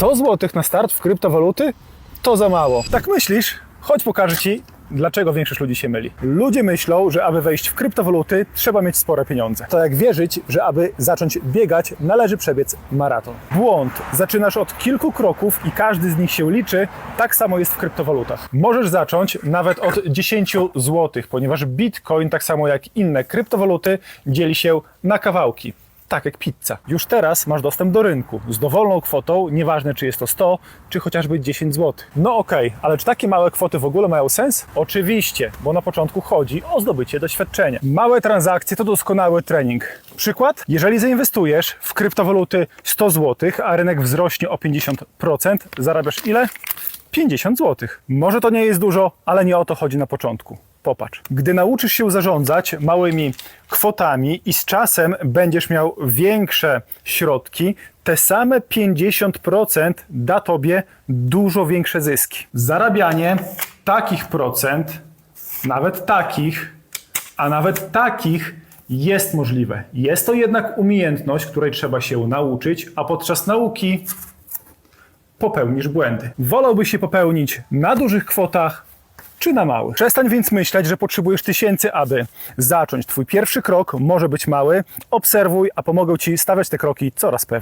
100 zł na start w kryptowaluty? To za mało. Tak myślisz? Chodź pokażę Ci, dlaczego większość ludzi się myli. Ludzie myślą, że aby wejść w kryptowaluty, trzeba mieć spore pieniądze. To jak wierzyć, że aby zacząć biegać, należy przebiec maraton. Błąd. Zaczynasz od kilku kroków i każdy z nich się liczy. Tak samo jest w kryptowalutach. Możesz zacząć nawet od 10 zł, ponieważ Bitcoin, tak samo jak inne kryptowaluty, dzieli się na kawałki tak jak pizza. Już teraz masz dostęp do rynku z dowolną kwotą, nieważne czy jest to 100, czy chociażby 10 zł. No okej, ale czy takie małe kwoty w ogóle mają sens? Oczywiście, bo na początku chodzi o zdobycie doświadczenia. Małe transakcje to doskonały trening. Przykład? Jeżeli zainwestujesz w kryptowaluty 100 zł, a rynek wzrośnie o 50%, zarabiasz ile? 50 zł. Może to nie jest dużo, ale nie o to chodzi na początku. Popatrz. Gdy nauczysz się zarządzać małymi kwotami i z czasem będziesz miał większe środki, te same 50% da tobie dużo większe zyski. Zarabianie takich procent, nawet takich, a nawet takich jest możliwe. Jest to jednak umiejętność, której trzeba się nauczyć, a podczas nauki popełnisz błędy. Wolałbyś się popełnić na dużych kwotach czy na małych. Przestań więc myśleć, że potrzebujesz tysięcy, aby zacząć. Twój pierwszy krok może być mały. Obserwuj, a pomogę Ci stawiać te kroki coraz pewniej.